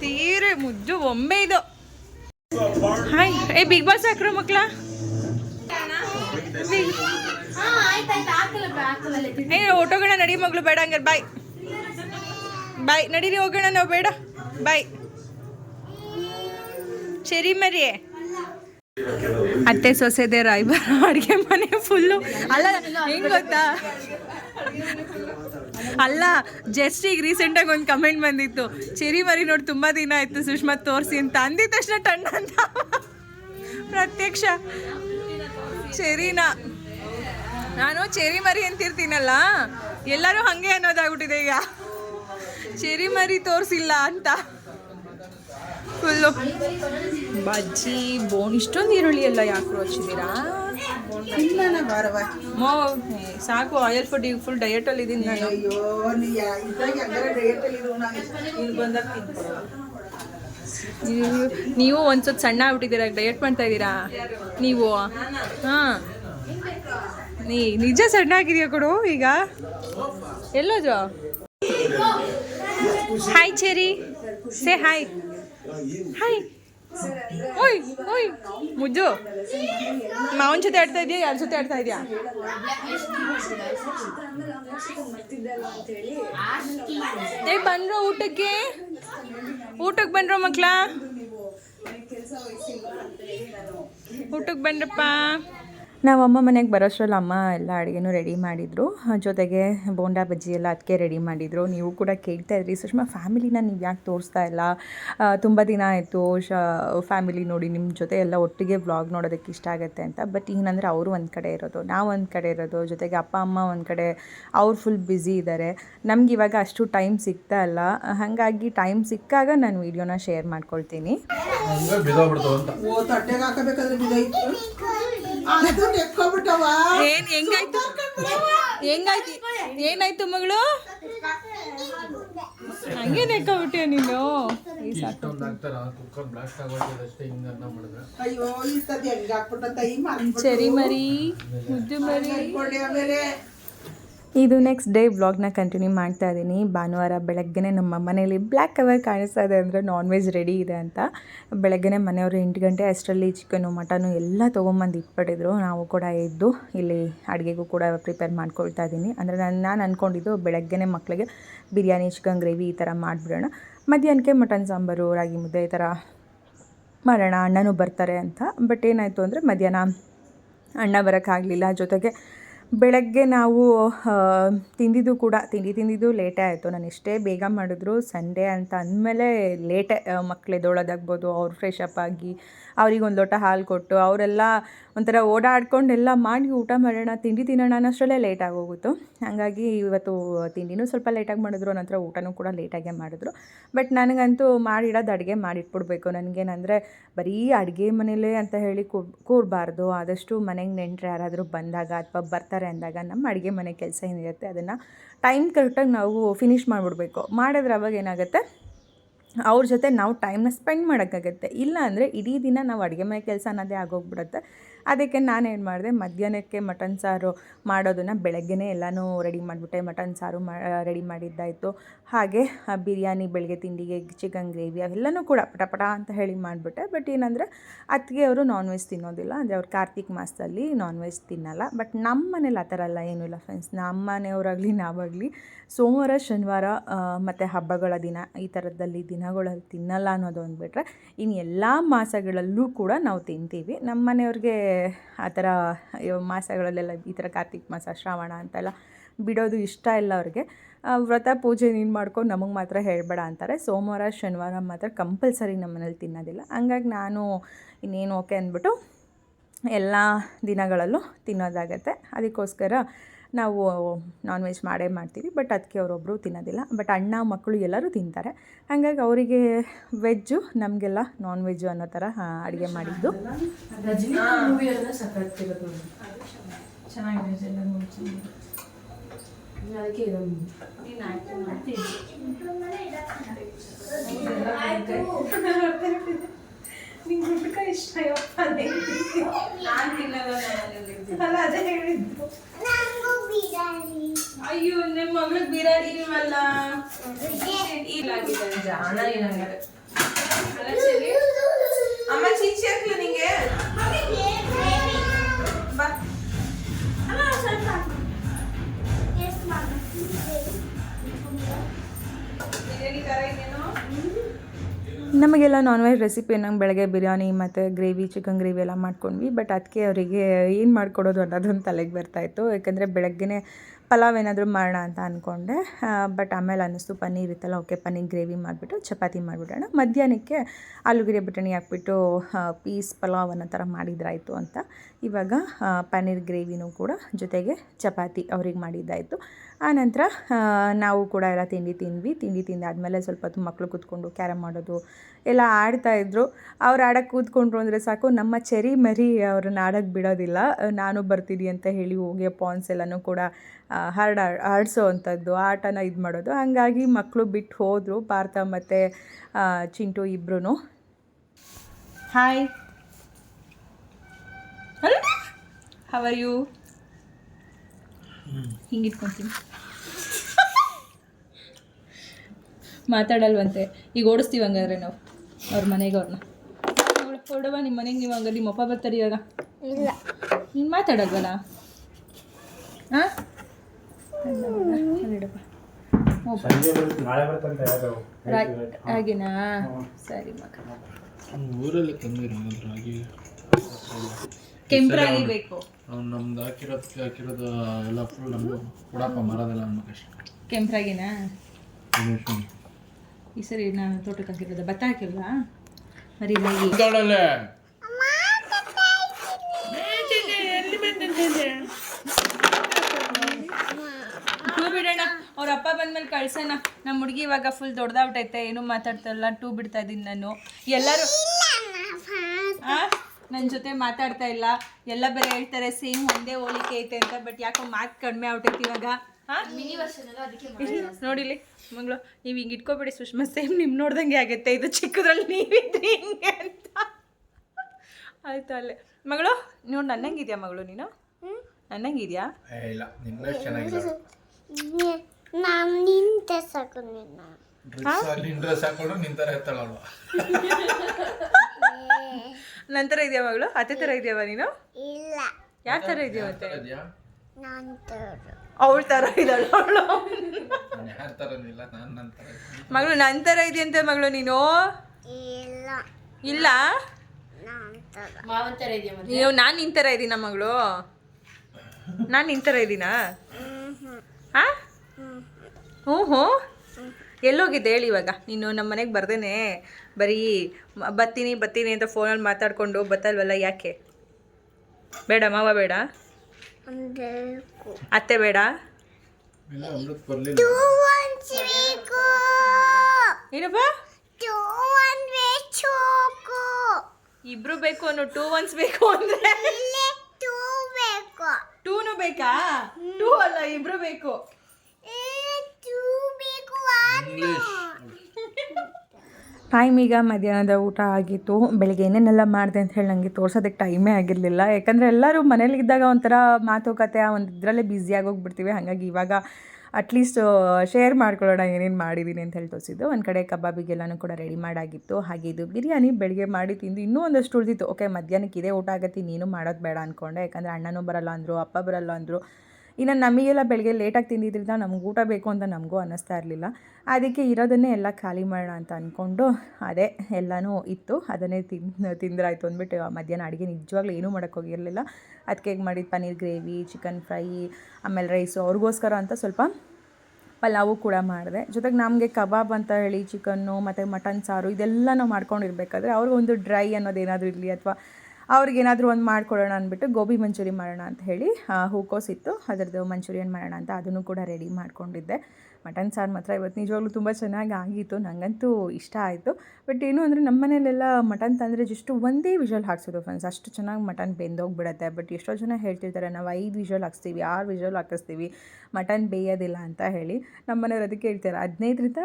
ತೀರೆ ಮುಜ್ಜು ಒಮ್ಮೆ ಇದು. ಹಾಯ್ ಏ ಬಿಗ್ ಬಾಸ್ ಹಾಕ್ರು ಮಕ್ಳ? ಏ ಓಟೋಗೋಣ ನಡಿ ಮಗಳು, ಬೇಡ ಹಂಗಾರೆ ಬಾಯ್ ಬಾಯ್ ನಡೀರಿ, ಹೋಗೋಣ, ನಾವು ಬೇಡ. ಬಾಯ್ ಸರಿ ಮರಿ ಅತ್ತೆ ಸೊಸೆದೆ ಇಬ್ಬರು ಅಡುಗೆ ಮನೆ ಫುಲ್ಲು ಅಲ್ಲ, ಹೆಂಗ್ ಗೊತ್ತಾ? ಅಲ್ಲ ಜಸ್ಟ್ ಈಗ ರೀಸೆಂಟಾಗಿ ಒಂದು ಕಮೆಂಟ್ ಬಂದಿತ್ತು. ಚೆರಿ ಮರಿ ನೋಡಿ ತುಂಬ ದಿನ ಆಯಿತು, ಸುಷ್ಮಾ ತೋರಿಸಿ ಅಂತ. ಅಂದಿದ ತಕ್ಷಣ ಟಣ್ಣ ಅಂತ. ಪ್ರತ್ಯಕ್ಷ. ಚೆರಿನ. ನಾನು ಚೆರಿ ಮರಿ ಅಂತಿರ್ತೀನಲ್ಲ, ಎಲ್ಲರೂ ಹಾಗೆ ಅನ್ನೋದಾಗ್ಬಿಟ್ಟಿದೆ ಈಗ. ಚೆರಿ ಮರಿ ತೋರಿಸಿಲ್ಲ ಅಂತ. ಫುಲ್ಲು ಬಜ್ಜಿ ಬೋನ್ ಇಷ್ಟೊಂದು ಈರುಳ್ಳಿ ಎಲ್ಲ ಯಾಕೆ ಹಚ್ಚಿದ್ದೀರಾ ಮೋ ಸಾಕು ಆಯಿಲ್ ಫುಡ್ ಈಗ ಫುಲ್ ಡಯಟಲ್ಲಿ ಇದ್ದೀನಿ ನಾನು. ನೀವು ಒಂದ್ಸತ್ ಸಣ್ಣ ಆಗ್ಬಿಟ್ಟಿದ್ದೀರಾ ಡಯಟ್ ಮಾಡ್ತಾ ಇದ್ದೀರಾ? ನೀವು ಹಾಂ. ನೀ ನಿಜ ಸಣ್ಣ ಆಗಿದೆಯಾ ಕೊಡು ಈಗ? ಎಲ್ಲೋದು hi Cherry say hi hi ಓಯ್ ಓಯ್, ಮುಜ್ಜು. ಮಾವನ ಜೊತೆ ಆಡ್ತಾ ಇದೆಯಾ ಯಾರ ಜೊತೆ ಆಡ್ತಾ ಇದೆಯಾ? ಏ, ಬಂದ್ರೋ ಊಟಕ್ಕೆ? ಊಟಕ್ಕೆ ಬಂದ್ರೋ ಮಕ್ಳ? ಊಟಕ್ಕೆ ಬಂದ್ರಪ್ಪ. ನಾವು ಅಮ್ಮ ಮನೆಗೆ ಬರೋಷ್ಟ್ರಲ್ಲಿ ಅಮ್ಮ ಎಲ್ಲ ಅಡುಗೆನೂ ರೆಡಿ ಮಾಡಿದರು. ಜೊತೆಗೆ ಬೋಂಡಾ ಬಜ್ಜಿ ಎಲ್ಲ ಅದಕ್ಕೆ ರೆಡಿ ಮಾಡಿದರು. ನೀವು ಕೂಡ ಕೇಳ್ತಾ ಇದ್ರಿ ಸುಷ್ಮಾ ಫ್ಯಾಮಿಲಿನ ನೀವು ಯಾಕೆ ತೋರಿಸ್ತಾ ಇಲ್ಲ? ತುಂಬ ದಿನ ಆಯಿತು ಶ ಫ್ಯಾಮಿಲಿ ನೋಡಿ ನಿಮ್ಮ ಜೊತೆ ಎಲ್ಲ ಒಟ್ಟಿಗೆ ವ್ಲಾಗ್ ನೋಡೋದಕ್ಕೆ ಇಷ್ಟ ಆಗುತ್ತೆ ಅಂತ. ಬಟ್ ಏನಂದರೆ ಅವರು ಒಂದು ಕಡೆ ಇರೋದು ನಾವು ಒಂದು ಕಡೆ ಇರೋದು ಜೊತೆಗೆ ಅಪ್ಪ ಅಮ್ಮ ಒಂದು ಕಡೆ ಅವ್ರು ಫುಲ್ ಬ್ಯುಸಿ ಇದ್ದಾರೆ ನಮ್ಗೆ ಇವಾಗ ಅಷ್ಟು ಟೈಮ್ ಸಿಗ್ತಾ ಇಲ್ಲ. ಹಾಗಾಗಿ ಟೈಮ್ ಸಿಕ್ಕಾಗ ನಾನು ವೀಡಿಯೋನ ಶೇರ್ ಮಾಡ್ಕೊಳ್ತೀನಿ. ಏನ್ ಹೆಂಗಾಯ್ತು? ಹೆಂಗಾಯ್ತು? ಏನಾಯ್ತು ಮಗಳು? ಹಂಗೆ ನೆಕ್ಕೊಬಿಟ್ಟೆ ನೀನು? ಅಯ್ಯೋ ಈ ಸರಿ ಮರಿ ಮುದ್ದು ಮರಿ. ಆಮೇಲೆ. ಇದು ನೆಕ್ಸ್ಟ್ ಡೇ ವ್ಲಾಗ್ನ ಕಂಟಿನ್ಯೂ ಮಾಡ್ತಾ ಇದ್ದೀನಿ. ಭಾನುವಾರ ಬೆಳಗ್ಗೆನೆ ನಮ್ಮ ಮನೆಯಲ್ಲಿ ಬ್ಲ್ಯಾಕ್ ಕವರ್ ಕಾಣಿಸ್ತಾ ಇದೆ ಅಂದರೆ ನಾನ್ ವೆಜ್ ರೆಡಿ ಇದೆ ಅಂತ. ಬೆಳಗ್ಗೆನೆ ಮನೆಯವರು ಎಂಟು ಗಂಟೆ ಅಷ್ಟರಲ್ಲಿ ಚಿಕನು ಮಟನು ಎಲ್ಲ ತೊಗೊಂಬಂದು ಇಟ್ಬಿಟ್ಟಿದ್ರು. ನಾವು ಕೂಡ ಇದ್ದು ಇಲ್ಲಿ ಅಡುಗೆಗೂ ಕೂಡ ಪ್ರಿಪೇರ್ ಮಾಡ್ಕೊಳ್ತಾ ಇದ್ದೀನಿ. ಅಂದರೆ ನಾನು ನಾನು ಅಂದ್ಕೊಂಡಿದ್ದು ಬೆಳಗ್ಗೆನೆ ಮಕ್ಕಳಿಗೆ ಬಿರಿಯಾನಿ ಚಿಕನ್ ಗ್ರೇವಿ ಈ ಥರ ಮಾಡಿಬಿಡೋಣ. ಮಧ್ಯಾಹ್ನಕ್ಕೆ ಮಟನ್ ಸಾಂಬಾರು, ರಾಗಿ ಮುದ್ದೆ ಈ ಥರ ಮಾಡೋಣ, ಅಣ್ಣನೂ ಬರ್ತಾರೆ ಅಂತ. ಬಟ್ ಏನಾಯಿತು ಅಂದರೆ ಮಧ್ಯಾಹ್ನ ಅಣ್ಣ ಬರೋಕ್ಕಾಗಲಿಲ್ಲ. ಜೊತೆಗೆ ಬೆಳಗ್ಗೆ ನಾವು ತಿಂದಿದ್ದು ಕೂಡ, ತಿಂಡಿ ತಿಂದಿದ್ದು ಲೇಟೇ ಆಯಿತು. ನಾನು ಎಷ್ಟೇ ಬೇಗ ಮಾಡಿದ್ರು ಸಂಡೇ ಅಂತ ಅಂದಮೇಲೆ ಲೇಟೇ ಮಕ್ಳು ಎದ್ದೋಳೋದಾಗ್ಬೋದು, ಅವ್ರು ಫ್ರೆಶ್ ಅಪ್ ಆಗಿ ಅವ್ರಿಗೆ ಒಂದು ಲೋಟ ಹಾಲು ಕೊಟ್ಟು ಅವರೆಲ್ಲ ಒಂಥರ ಓಡಾಡ್ಕೊಂಡು ಎಲ್ಲ ಮಾಡಿ ಊಟ ಮಾಡೋಣ, ತಿಂಡಿ ತಿನ್ನೋಣ ಅನ್ನೋಷ್ಟರಲ್ಲೇ ಲೇಟ್ ಆಗೋಗಿತ್ತು. ಹಾಗಾಗಿ ಇವತ್ತು ತಿಂಡಿನೂ ಸ್ವಲ್ಪ ಲೇಟಾಗಿ ಮಾಡಿದ್ರು ನಂತರ ಊಟನೂ ಕೂಡ ಲೇಟಾಗೇ ಮಾಡಿದ್ರು. ಬಟ್ ನನಗಂತೂ ಮಾಡಿಡೋದು ಅಡುಗೆ ಮಾಡಿಟ್ಬಿಡ್ಬೇಕು. ನನಗೇನಂದರೆ ಬರೀ ಅಡುಗೆ ಮನೇಲೇ ಅಂತ ಹೇಳಿ ಕೂರಬಾರ್ದು. ಆದಷ್ಟು ಮನೆಗೆ ನೆಂಟರು ಯಾರಾದರೂ ಬಂದಾಗ ಅಥವಾ ಬರ್ತಾರೆ ಅಂದಾಗ ನಮ್ಮ ಅಡುಗೆ ಮನೆ ಕೆಲಸ ಏನಿರುತ್ತೆ ಅದನ್ನು ಟೈಮ್ ಕರೆಕ್ಟಾಗಿ ನಾವು ಫಿನಿಷ್ ಮಾಡಿಬಿಡ್ಬೇಕು. ಮಾಡಿದ್ರೆ ಅವಾಗ ಏನಾಗುತ್ತೆ? ಅವ್ರ ಜೊತೆ ನಾವು ಟೈಮ್ನ ಸ್ಪೆಂಡ್ ಮಾಡೋಕ್ಕಾಗತ್ತೆ. ಇಲ್ಲ ಅಂದರೆ ಇಡೀ ದಿನ ನಾವು ಅಡುಗೆ ಮನೆ ಕೆಲಸ ಅನ್ನೋದೇ ಆಗೋಗ್ಬಿಡುತ್ತೆ. ಅದಕ್ಕೆ ನಾನೇನು ಮಾಡಿದೆ, ಮಧ್ಯಾಹ್ನಕ್ಕೆ ಮಟನ್ ಸಾರು ಮಾಡೋದನ್ನು ಬೆಳಗ್ಗೆನೇ ಎಲ್ಲನೂ ರೆಡಿ ಮಾಡಿಬಿಟ್ಟೆ. ಮಟನ್ ಸಾರು ಮಾ ರೆಡಿ ಮಾಡಿದ್ದಾಯಿತು. ಹಾಗೆ ಬಿರಿಯಾನಿ ಬೆಳಗ್ಗೆ ತಿಂಡಿಗೆ ಚಿಕನ್ ಗ್ರೇವಿ ಅವೆಲ್ಲನೂ ಕೂಡ ಪಟ ಪಟ ಅಂತ ಹೇಳಿ ಮಾಡಿಬಿಟ್ಟೆ. ಬಟ್ ಏನಂದರೆ, ಅತ್ತಿಗೆ ಅವರು ನಾನ್ ವೆಜ್ ತಿನ್ನೋದಿಲ್ಲ. ಅಂದರೆ ಅವ್ರು ಕಾರ್ತಿಕ್ ಮಾಸದಲ್ಲಿ ನಾನ್ ವೆಜ್ ತಿನ್ನಲ್ಲ. ಬಟ್ ನಮ್ಮ ಮನೇಲಿ ಆ ಥರ ಅಲ್ಲ, ಏನೂ ಇಲ್ಲ ಫ್ರೆಂಡ್ಸ್ ನಮ್ಮ ಮನೆಯವರಾಗಲಿ, ನಾವಾಗಲಿ ಸೋಮವಾರ, ಶನಿವಾರ ಮತ್ತು ಹಬ್ಬಗಳ ದಿನ, ಈ ಥರದಲ್ಲಿ ದಿನಗಳಲ್ಲಿ ತಿನ್ನಲ್ಲ ಅನ್ನೋದು ಅಂದ್ಬಿಟ್ರೆ ಇನ್ನು ಎಲ್ಲ ಮಾಸಗಳಲ್ಲೂ ಕೂಡ ನಾವು ತಿಂತೀವಿ. ನಮ್ಮ ಮನೆಯವ್ರಿಗೆ ಆ ಥರ ಮಾಸಗಳಲ್ಲೆಲ್ಲ ಈ ಥರ ಕಾರ್ತಿಕ ಮಾಸ, ಶ್ರಾವಣ ಅಂತೆಲ್ಲ ಬಿಡೋದು ಇಷ್ಟ ಇಲ್ಲ ಅವ್ರಿಗೆ. ವ್ರತ ಪೂಜೆ ನೀನು ಮಾಡ್ಕೊಂಡು ನಮಗೆ ಮಾತ್ರ ಹೇಳಬೇಡ ಅಂತಾರೆ. ಸೋಮವಾರ, ಶನಿವಾರ ಮಾತ್ರ ಕಂಪಲ್ಸರಿ ನಮ್ಮ ಮನೇಲಿ ತಿನ್ನೋದಿಲ್ಲ. ಹಂಗಾಗಿ ನಾನು ಇನ್ನೇನು ಓಕೆ ಅಂದ್ಬಿಟ್ಟು ಎಲ್ಲ ದಿನಗಳಲ್ಲೂ ತಿನ್ನೋದಾಗತ್ತೆ. ಅದಕ್ಕೋಸ್ಕರ ನಾವು ನಾನ್ ವೆಜ್ ಮಾಡೇ ಮಾಡ್ತೀವಿ ಬಟ್ ಅದಕ್ಕೆ ಅವರೊಬ್ಬರು ತಿನ್ನೋದಿಲ್ಲ. ಬಟ್ ಅಣ್ಣ ಮಕ್ಕಳು ಎಲ್ಲರೂ ತಿಂತಾರೆ. ಹಾಗಾಗಿ ಅವರಿಗೆ ವೆಜ್ಜು ನಮಗೆಲ್ಲ ನಾನ್ ವೆಜ್ಜು ಅನ್ನೋ ಥರ ಅಡುಗೆ ಮಾಡಿದ್ದು. ಅಯ್ಯೋ ನಿಮ್ಮ ಮಗಳಿಗೆ ಬಿರಿಯಾನಿ ಇಲ್ವಲ್ಲ ಅಮ್ಮ ಚೀಚಿ ಹಾಕ್ಲ ನಿಂಗೆ ಬಾ ನಮಗೆಲ್ಲ ನಾನ್ ವೆಜ್ ರೆಸಿಪಿ ನಂಗೆ ಬೆಳಗ್ಗೆ ಬಿರಿಯಾನಿ ಮತ್ತು ಗ್ರೇವಿ ಚಿಕನ್ ಗ್ರೇವಿ ಎಲ್ಲ ಮಾಡ್ಕೊಂಡ್ವಿ. ಬಟ್ ಅದಕ್ಕೆ ಅವರಿಗೆ ಏನು ಮಾಡಿಕೊಡೋದು ಅನ್ನೋದೊಂದು ತಲೆಗೆ ಬರ್ತಾಯಿತ್ತು ಯಾಕಂದರೆ ಬೆಳಗ್ಗೆನೇ ಪಲಾವ್ ಏನಾದರೂ ಮಾಡೋಣ ಅಂತ ಅಂದ್ಕೊಂಡೆ ಬಟ್ ಆಮೇಲೆ ಅನ್ನಿಸ್ತು, ಪನ್ನೀರ್ ಇತ್ತಲ್ಲ, ಓಕೆ, ಪನ್ನೀರ್ ಗ್ರೇವಿ ಮಾಡಿಬಿಟ್ಟು ಚಪಾತಿ ಮಾಡಿಬಿಡೋಣ. ಮಧ್ಯಾಹ್ನಕ್ಕೆ ಆಲೂಗೆರೆ ಬಟಾಣಿ ಹಾಕ್ಬಿಟ್ಟು ಪೀಸ್ ಪಲಾವ್ ಅನ್ನೋ ಥರ ಮಾಡಿದ್ರಾಯಿತು ಅಂತ. ಇವಾಗ ಪನ್ನೀರ್ ಗ್ರೇವಿನೂ ಕೂಡ ಜೊತೆಗೆ ಚಪಾತಿ ಅವ್ರಿಗೆ ಮಾಡಿದ್ದಾಯಿತು. ಆನಂತರ ನಾವು ಕೂಡ ಎಲ್ಲ ತಿಂಡಿ ತಿಂದ್ವಿ. ತಿಂಡಿ ತಿಂದಾದಮೇಲೆ ಸ್ವಲ್ಪ ಹೊತ್ತು ಮಕ್ಕಳು ಕೂತ್ಕೊಂಡು ಕ್ಯಾರಮ್ ಆಡೋದು ಎಲ್ಲ ಆಡ್ತಾಯಿದ್ರು ಅವ್ರು ಆಡೋಕ್ಕೆ ಕೂತ್ಕೊಂಡ್ರು ಅಂದರೆ ಸಾಕು, ನಮ್ಮ ಚೆರಿ ಮರಿ ಅವ್ರನ್ನ ಆಡೋಕ್ಕೆ ಬಿಡೋದಿಲ್ಲ. ನಾನು ಬರ್ತೀನಿ ಅಂತ ಹೇಳಿ ಹೋಗಿ ಪಾನ್ಸ್ ಎಲ್ಲನೂ ಕೂಡ ಹರಡ ಆಡಿಸೋ ಅಂಥದ್ದು, ಆಟನ ಇದು ಮಾಡೋದು. ಹಾಗಾಗಿ ಮಕ್ಕಳು ಬಿಟ್ಟು ಹೋದರು, ಪಾರ್ಥ ಮತ್ತು ಚಿಂಟು ಇಬ್ಬರೂ ಹಾಯ್ ಆರ್ ಯು ಹಿಂಗೆ ಇಟ್ಕೊತೀನಿ ಮಾತಾಡಲ್ವಂತೆ. ಈಗ ಓಡಿಸ್ತೀವಿ ಹಂಗಾದ್ರೆ ನಾವು ಅವ್ರ ಮನೆಗೆ ಅವ್ರನ್ನ. ಕೊಡುವ ನಿಮ್ಮ ಮನೆಗೆ ನೀವು ಹಂಗಾರೆ ನಿಮ್ಮ ಅಪ್ಪ ಬರ್ತಾರೆ ಇವಾಗ. ಇಲ್ಲ. ನೀನು ಮಾತಾಡಲ್ವಲ್ಲ? ಹಾಂ ಸಂಜೆ ಬರುತ್ತೆ ನಾಳೆ ಬರ್ತಂತ ಯಾರು. ಹಾಗೇನಾ? ಸರಿ ಮಗ. ಊರಲ್ಲಿ ತಂದಿರೋ ರಾಗಿ ಕೆಂಪರಾಗಿ ಬೇಕು. ಅವ್ನು ನಮ್ದು ಹಾಕಿರೋದಕ್ಕೆ ಹಾಕಿರೋದು ಎಲ್ಲ ಫುಲ್ ನಮ್ದು ಕೊಡಪ್ಪ ಮರದೆಲ್ಲ ಅನ್ಬೇಕಷ್ಟೆ ಕೆಂಪರಾಗಿನಾ? ಈ ಸರಿ ನಾನು ತೋಟಕ್ಕೆ ಹಾಕಿರೋದು ಭತ್ತ ಹಾಕಿಲ್ವಾ? ಬಿಡೋಣ. ಅವ್ರ ಅಪ್ಪ ಬಂದ್ಮೇಲೆ ಕಳ್ಸೋಣ. ನಮ್ಮ ಹುಡುಗಿ ಇವಾಗ ಫುಲ್ ದೊಡ್ಡದಾಗ್ಬಿಟ್ಟೈತೆ ಏನೂ ಮಾತಾಡ್ತಲ್ಲ ಟೂ ಬಿಡ್ತಾ ಇದ್ದೀನಿ ನಾನು. ಎಲ್ಲರೂ ನನ್ನ ಜೊತೆ ಮಾತಾಡ್ತಾ ಇಲ್ಲ. ಎಲ್ಲ ಬೇರೆ ಹೇಳ್ತಾರೆ ಸೇಮ್ ಒಂದೇ ಹೋಲಿಕೆ ಐತೆ ಅಂತ ಬಟ್ ಯಾಕೋ ಮಾತು ಕಡಿಮೆ ಆಗ್ಬಿಟ್ಟೈತಿ ಇವಾಗ. ಹಾ? ನೋಡಿಲಿ ಮಗಳು ನೀವು ಹಿಂಗೆ ಇಟ್ಕೋಬೇಡಿ ಸುಷ್ಮಾ ಸೇಮ್ ನಿಮ್ ನೋಡ್ದಂಗೆ ಆಗತ್ತೆ. ಇದು ಚಿಕ್ಕದ್ರಲ್ಲಿ ನೀವಿದ್ರಿ ಹಿಂಗೆ ಅಂತ. ಆಯ್ತು ಅಲ್ಲೇ. ಮಗಳು ನೋಡಿ ನನ್ನಂಗಿದ್ಯಾ ಮಗಳು ನೀನು? ನನ್ನಂಗಿದ್ಯಾ? ಏ ಇಲ್ಲ ನಿನ್ನಷ್ಟು ಚೆನ್ನಾಗಿಲ್ಲ. ನಾನು ನಿಂತೆ ಸಾಕು ನಿನ್ನ. ಡ್ರೆಸ್ ನಿನ್ ಥರ ಎತ್ತಳಲ್ವ ನಂತರ ಇದೆಯಾ ಮಗಳು? ಅತ್ತೆ ತರ ಇದೆಯವ ನೀನು? ಇಲ್ಲ. ಯಾವ ತರ ಇದೆಯಾ ಮತ್ತೆ? ನಾನು ತೋರು. ಅವಳ ಥರ ಇದ್ದಾಳು ಅವಳು. ಮಗಳು ನಂತರ ಇದೆಯಂತೆ ಮಗಳು ನೀನು? ಇಲ್ಲ. ಇಲ್ಲ? ನಾನು ತರ. ನೀವು ನಾನು ನಿನ್ ಥರ ಇದ್ದೀನ ಮಗಳು? ನಾನು ನಿನ್ ಥರ ಇದ್ದೀನಾ? ಹಾ? ಹ್ಞೂ ಹ್ಞೂ ಎಲ್ಲೋಗಿದ್ದೆ ಹೇಳಿ ಇವಾಗ. ನೀನು ನಮ್ಮ ಮನೆಗೆ ಬರ್ದೇನೆ. ಬರೀ ಬತ್ತೀನಿ ಬತ್ತೀನಿ ಅಂತ ಫೋನಲ್ಲಿ ಮಾತಾಡ್ಕೊಂಡು ಬತ್ತಲ್ವಲ್ಲ ಯಾಕೆ? ಬೇಡ ಮಾವ ಬೇಡ. ಅತ್ತೆ ಬೇಡ. ಏನಪ್ಪ? ಇಬ್ರು ಬೇಕು ಅನ್ನೋ ಟೂ ಒನ್ಸ್ ಬೇಕು ಅಂದ್ರೆ? ಟೂನು ಬೇಕಾ. ಟೂ ಅಲ್ಲ ಇಬ್ರು ಬೇಕು. ಇಂಗ್ಲೀಷ್ ಈಗ ಮಧ್ಯಾಹ್ನದ ಊಟ ಆಗಿತ್ತು. ಬೆಳಿಗ್ಗೆ ಏನೇನೆಲ್ಲ ಮಾಡಿದೆ ಅಂತ ಹೇಳಿ ನನಗೆ ತೋರ್ಸೋದಕ್ಕೆ ಟೈಮೇ ಆಗಿರಲಿಲ್ಲ. ಯಾಕಂದರೆ ಎಲ್ಲರೂ ಮನೇಲಿ ಇದ್ದಾಗ ಒಂಥರ ಮಾತುಕತೆ ಆ ಒಂದು ಇದರಲ್ಲೇ ಬ್ಯುಸಿಯಾಗಿ ಹೋಗ್ಬಿಡ್ತೀವಿ. ಹಾಗಾಗಿ ಇವಾಗ ಅಟ್ಲೀಸ್ಟ್ ಶೇರ್ ಮಾಡ್ಕೊಳ್ಳೋಣ ಏನೇನು ಮಾಡಿದ್ದೀನಿ ಅಂತ ಹೇಳಿ ತೋರಿಸಿದ್ದು. ಒಂದು ಕಡೆ ಕಬಾಬಿಗೆಲ್ಲನೂ ಕೂಡ ರೆಡಿ ಮಾಡಾಗಿತ್ತು. ಹಾಗೆ ಇದು ಬಿರಿಯಾನಿ ಬೆಳಿಗ್ಗೆ ಮಾಡಿ ತಿಂದು ಇನ್ನೂ ಒಂದಷ್ಟು ಉಳಿದಿತ್ತು. ಓಕೆ ಮಧ್ಯಾಹ್ನಕ್ಕೆ ಇದೇ ಊಟ ಆಗತ್ತೆ, ನೀನು ಮಾಡೋದು ಬೇಡ ಅಂದ್ಕೊಂಡೆ ಯಾಕಂದರೆ ಅಣ್ಣನೂ ಬರಲ್ಲ ಅಂದರು, ಅಪ್ಪ ಬರಲ್ಲ ಅಂದರು. ಇನ್ನು ನಮಗೆಲ್ಲ ಬೆಳಗ್ಗೆ ಲೇಟಾಗಿ ತಿಂದಿದ್ದರಿಂದ ನಮ್ಗೆ ಊಟ ಬೇಕು ಅಂತ ನಮಗೂ ಅನ್ನಿಸ್ತಾ ಇರಲಿಲ್ಲ. ಅದಕ್ಕೆ ಇರೋದನ್ನೇ ಎಲ್ಲ ಖಾಲಿ ಮಾಡೋಣ ಅಂತ ಅಂದ್ಕೊಂಡು ಅದೇ ಎಲ್ಲನೂ ಇತ್ತು. ಅದನ್ನೇ ತಿನ್, ತಿಂದ್ರಾಯ್ತು ಅಂದ್ಬಿಟ್ಟು ಮಧ್ಯಾಹ್ನ ಅಡುಗೆ ನಿಜವಾಗ್ಲೂ ಏನೂ ಮಾಡೋಕ್ಕೆ ಹೋಗಿರಲಿಲ್ಲ. ಅದಕ್ಕೆ ಹೇಗೆ ಮಾಡಿದ್ದು ಪನ್ನೀರ್ ಗ್ರೇವಿ, ಚಿಕನ್ ಫ್ರೈ, ಆಮೇಲೆ ರೈಸು ಅವ್ರಿಗೋಸ್ಕರ ಅಂತ ಸ್ವಲ್ಪ ಪಲಾವು ಕೂಡ ಮಾಡಿದೆ. ಜೊತೆಗೆ ನಮಗೆ ಕಬಾಬ್ ಅಂತ ಹೇಳಿ ಚಿಕನ್ನು ಮತ್ತು ಮಟನ್ ಸಾರು ಇದೆಲ್ಲ ನಾವು ಮಾಡ್ಕೊಂಡಿರ್ಬೇಕಾದ್ರೆ ಅವ್ರಿಗೊಂದು ಡ್ರೈ ಅನ್ನೋದು ಏನಾದರೂ ಇರಲಿ ಅಥವಾ ಅವ್ರಿಗೇನಾದರೂ ಒಂದು ಮಾಡ್ಕೊಡೋಣ ಅಂದ್ಬಿಟ್ಟು ಗೋಬಿ ಮಂಚೂರಿ ಮಾಡೋಣ ಅಂತ ಹೇಳಿ ಹೂಕೋಸಿತ್ತು ಅದರದ್ದು ಮಂಚೂರಿಯನ್ ಮಾಡೋಣ ಅಂತ ಅದನ್ನು ಕೂಡ ರೆಡಿ ಮಾಡ್ಕೊಂಡಿದ್ದೆ. ಮಟನ್ ಸಾರು ಮಾತ್ರ ಇವತ್ತು ನಿಜವಾಗ್ಲೂ ತುಂಬ ಚೆನ್ನಾಗಿ ಆಗಿತ್ತು ನನಗಂತೂ ಇಷ್ಟ ಆಯಿತು. ಬಟ್ ಏನು ಅಂದರೆ ನಮ್ಮ ಮನೇಲೆಲ್ಲ ಮಟನ್ ತಂದರೆ ಜಸ್ಟ್ ಒಂದೇ ವಿಷಲ್ ಹಾಕ್ಸೋದು ಫ್ರೆಂಡ್ಸ್ ಅಷ್ಟು ಚೆನ್ನಾಗಿ ಮಟನ್ ಬೆಂದೋಗ್ಬಿಡುತ್ತೆ. ಬಟ್ ಎಷ್ಟೋ ಜನ ಹೇಳ್ತಿರ್ತಾರೆ, ನಾವು ಐದು ವಿಷಲ್ ಹಾಕ್ಸ್ತೀವಿ, ಆರು ವಿಷಲ್ ಹಾಕಿಸ್ತೀವಿ, ಮಟನ್ ಬೇಯೋದಿಲ್ಲ ಅಂತ ಹೇಳಿ. ನಮ್ಮ ಮನೆಯವ್ರು ಅದಕ್ಕೆ ಹೇಳ್ತಾರೆ, ಹದಿನೈದರಿಂದ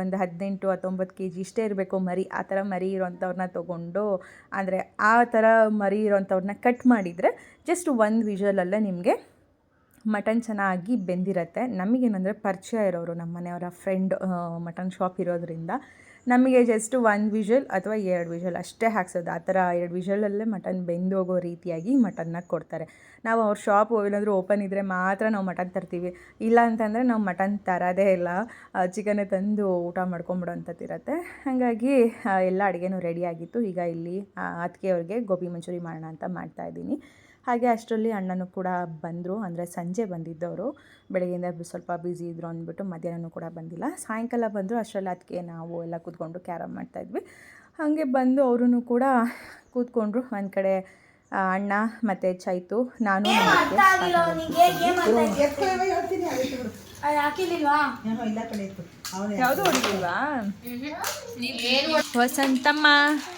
ಒಂದು ಹದಿನೆಂಟು ಹತ್ತೊಂಬತ್ತು ಕೆ ಜಿ ಇಷ್ಟೇ ಇರಬೇಕು ಮರಿ. ಆ ಥರ ಮರಿ ಇರೋಂಥವ್ರನ್ನ ತೊಗೊಂಡು, ಅಂದರೆ ಆ ಥರ ಮರಿ ಇರೋಂಥವ್ರನ್ನ ಕಟ್ ಮಾಡಿದರೆ ಜಸ್ಟ್ ಒಂದು ವಿಷಲಲ್ಲೇ ನಿಮಗೆ ಮಟನ್ ಚೆನ್ನಾಗಿ ಬೆಂದಿರತ್ತೆ. ನಮಗೇನಂದರೆ ಪರಿಚಯ ಇರೋರು ನಮ್ಮ ಮನೆಯವರ ಫ್ರೆಂಡ್ ಮಟನ್ ಶಾಪ್ ಇರೋದ್ರಿಂದ ನಮಗೆ ಜಸ್ಟ್ ಒಂದು ವಿಷಲ್ ಅಥವಾ ಎರಡು ವಿಷಲ್ ಅಷ್ಟೇ ಹಾಕ್ಸೋದು. ಆ ಥರ ಎರಡು ವಿಷಲಲ್ಲೇ ಮಟನ್ ಬೆಂದೋಗೋ ರೀತಿಯಾಗಿ ಮಟನ್ನ ಕೊಡ್ತಾರೆ. ನಾವು ಅವ್ರ ಶಾಪ್ ಏನಾದರೂ ಓಪನ್ ಇದ್ದರೆ ಮಾತ್ರ ನಾವು ಮಟನ್ ತರ್ತೀವಿ. ಇಲ್ಲ ಅಂತಂದರೆ ನಾವು ಮಟನ್ ತರೋದೇ ಇಲ್ಲ. ಚಿಕನ್ನೇ ತಂದು ಊಟ ಮಾಡ್ಕೊಂಬಿಡೋಂಥದ್ದಿರತ್ತೆ ಹಾಗಾಗಿ ಆ, ಎಲ್ಲ ಅಡುಗೆನೂ ರೆಡಿ ಆಗಿತ್ತು. ಈಗ ಇಲ್ಲಿ ಅದಕ್ಕೆ ಅವ್ರಿಗೆ ಗೋಬಿ ಮಂಚೂರಿ ಮಾಡೋಣ ಅಂತ ಮಾಡ್ತಾಯಿದ್ದೀನಿ ಹಾಗೆ ಅಷ್ಟರಲ್ಲಿ ಅಣ್ಣನೂ ಕೂಡ ಬಂದರು. ಅಂದರೆ ಸಂಜೆ ಬಂದಿದ್ದವರು. ಬೆಳಗ್ಗೆಯಿಂದ ಸ್ವಲ್ಪ ಬ್ಯುಸಿ ಇದ್ದರು ಅಂದ್ಬಿಟ್ಟು ಮಧ್ಯಾಹ್ನನೂ ಕೂಡ ಬಂದಿಲ್ಲ. ಸಾಯಂಕಾಲ ಬಂದರು ಅಷ್ಟರಲ್ಲಿ ಅದಕ್ಕೆ ನಾವು ಎಲ್ಲ ಕೂತ್ಕೊಂಡು ಕ್ಯಾರಮ್ ಮಾಡ್ತಾಯಿದ್ವಿ ಹಾಗೆ ಬಂದು ಅವರೂ ಕೂಡ ಕೂತ್ಕೊಂಡ್ರು. ಒಂದು ಕಡೆ ಅಣ್ಣ ಮತ್ತು ಚೈತು. ನಾನು ಯಾವುದು ಹೊಡಿಲ್ವಾ ವಸಂತಮ್ಮ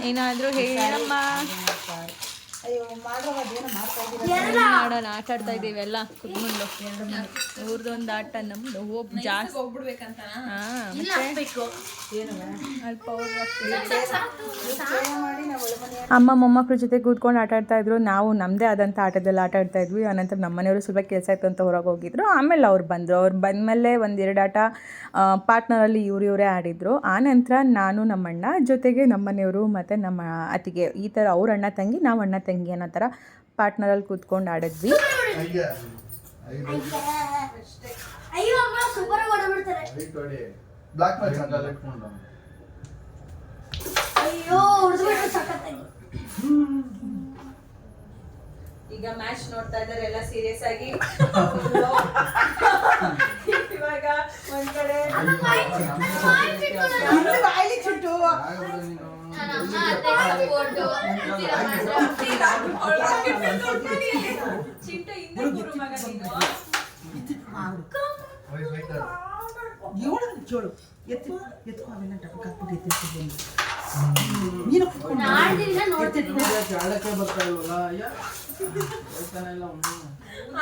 ಏನಾದರೂ ಹೇಳಮ್ಮ. ಅಯ್ಯೋ ಮಾಡೋ ಅದೇನೋ ಮಾಡ್ತಾ ಇದ್ದೀರ? ಏನ್ ಮಾಡೋಣ? ಆಟ ಆಡ್ತಾ ಇದ್ದೀವಿ ಎಲ್ಲ. ಕುತ್ಕೊಂಡು. ಊರ್ದೊಂದು ಆಟ ನಮ್ದು ಹೋಗ್ ಜಾಸ್ತಿ. ಹೋಗ್ಬಿಡ್ಬೇಕಂತ ಅಲ್ಪ ಅಮ್ಮ ಮೊಮ್ಮಕ್ಕಳ ಜೊತೆ ಕೂತ್ಕೊಂಡು ಆಟ ಆಡ್ತಾ ಇದ್ರು. ನಾವು ನಮ್ಮದೇ ಆದಂಥ ಆಟದಲ್ಲಿ ಆಟ ಆಡ್ತಾ ಇದ್ವಿ. ಆನಂತರ ನಮ್ಮ ಮನೆಯವರು ಸ್ವಲ್ಪ ಕೆಲಸ ಇತ್ತು ಅಂತ ಹೊರಗೆ ಹೋಗಿದ್ರು. ಆಮೇಲೆ ಅವ್ರು ಬಂದರು. ಅವ್ರು ಬಂದಮೇಲೆ ಒಂದೆರಡು ಆಟ ಪಾರ್ಟ್ನರಲ್ಲಿ ಇವ್ರು ಇವರೇ ಆಡಿದರು. ಆನಂತರ ನಾನು ನಮ್ಮ ಅಣ್ಣ ಜೊತೆಗೆ ನಮ್ಮ ಮನೆಯವರು ಮತ್ತು ನಮ್ಮ ಅತ್ತಿಗೆ ಈ ಥರ ಅವ್ರ ಅಣ್ಣ ತಂಗಿ ನಾವು ಅಣ್ಣ ತಂಗಿ ಅನ್ನೋ ಥರ ಪಾರ್ಟ್ನರಲ್ಲಿ ಕೂತ್ಕೊಂಡು ಆಡಿದ್ವಿ. ಅಯ್ಯೋ ಈಗ ಮ್ಯಾಚ್ ನೋಡ್ತಾ ಇದ್ದಾರೆ ಎಲ್ಲ ಸೀರಿಯಸ್ ಆಗಿ ಇವಾಗ ಒಂದ್ ಕಡೆ ಚಿಂಟು ಇನ್ನೂ ಚುಟ್ಟು ಏಳು ಚೋಳು ಎತ್ತು ಎತ್ಕೊ ಅವೆಲ್ಲ ಡಬ್ಬಕ್ಕೆ ಹಾಕ್ಬಿಟ್ಟು ಎತ್ತಿರ್ತಿದ್ದೆ ನೀನು ಕುತ್ಕೊಂಡು ಜಾಳಕ್ಕೆ ಬರ್ತಾ ಇಲ್ವಲ್ಲ? ಅಯ್ಯ. ಹೇಳ್ತಾನೆ ಇಲ್ಲ ಅವ್ನು.